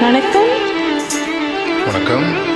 வணக்கம். வணக்கம்.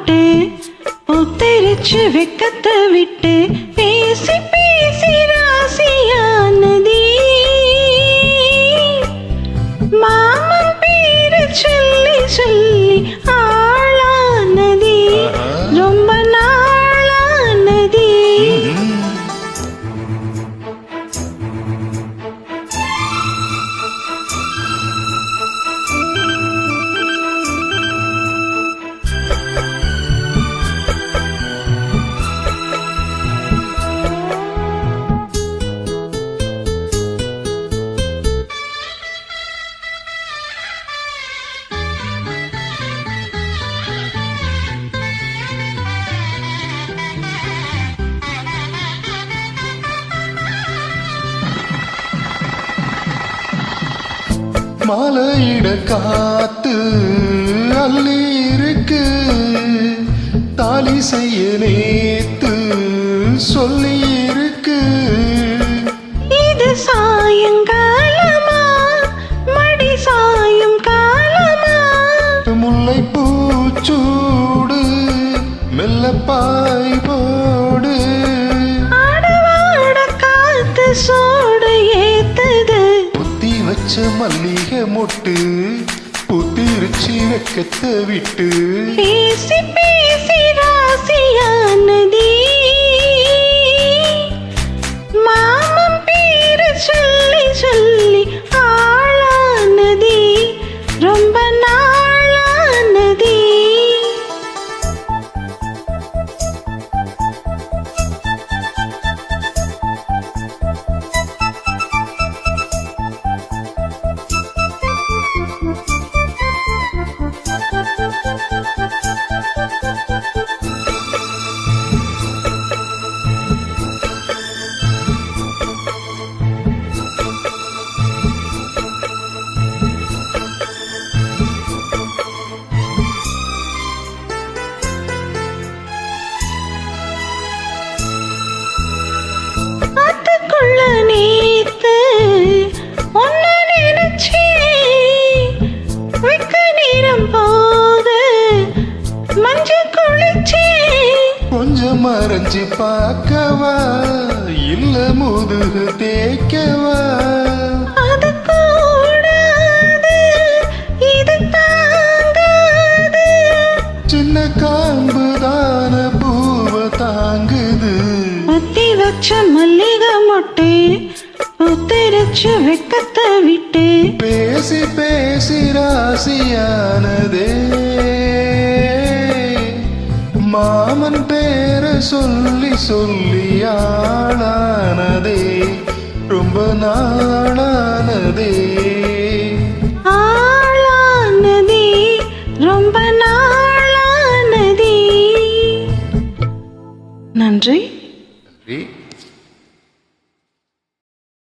மொட்டு புத்தரிச்சு வெக்கத்தை விட்டு பேசி பேசி ராசியானதி மாமன் பேரு சொல்லி சொல்லி ஆளானதி மாலையிட காத்து அள்ளி இருக்கு தாலி செய்ய நேத்து சொல்லி இருக்கு இது சாயங்காலமா மடி சாயும் காலமா? முல்லை பூச்சூடு மெல்ல பாய் போடு காத்து புத்தி வச்ச மல்லிகை மொட்டு புத்திருச்சி வெக்கத்தை விட்டு. பேசி பேசி ராசியானதே. மறைஞ்சு பார்க்கவா? இல்ல முதுகு தேய்க்கவா? சின்ன காம்பு தான பூவை தாங்குது. ஒத்தி வச்ச மல்லிகை மொட்டு ஒத்திரிச்சு வெக்கத்தை விட்டு. பேசி பேசி ராசியானதே. மாமன் பேரை சொல்லி சொல்லி ஆளானதே. ரொம்ப நாளானதே. ஆளானதி ரொம்ப நாளானதி. நன்றி. நன்றி.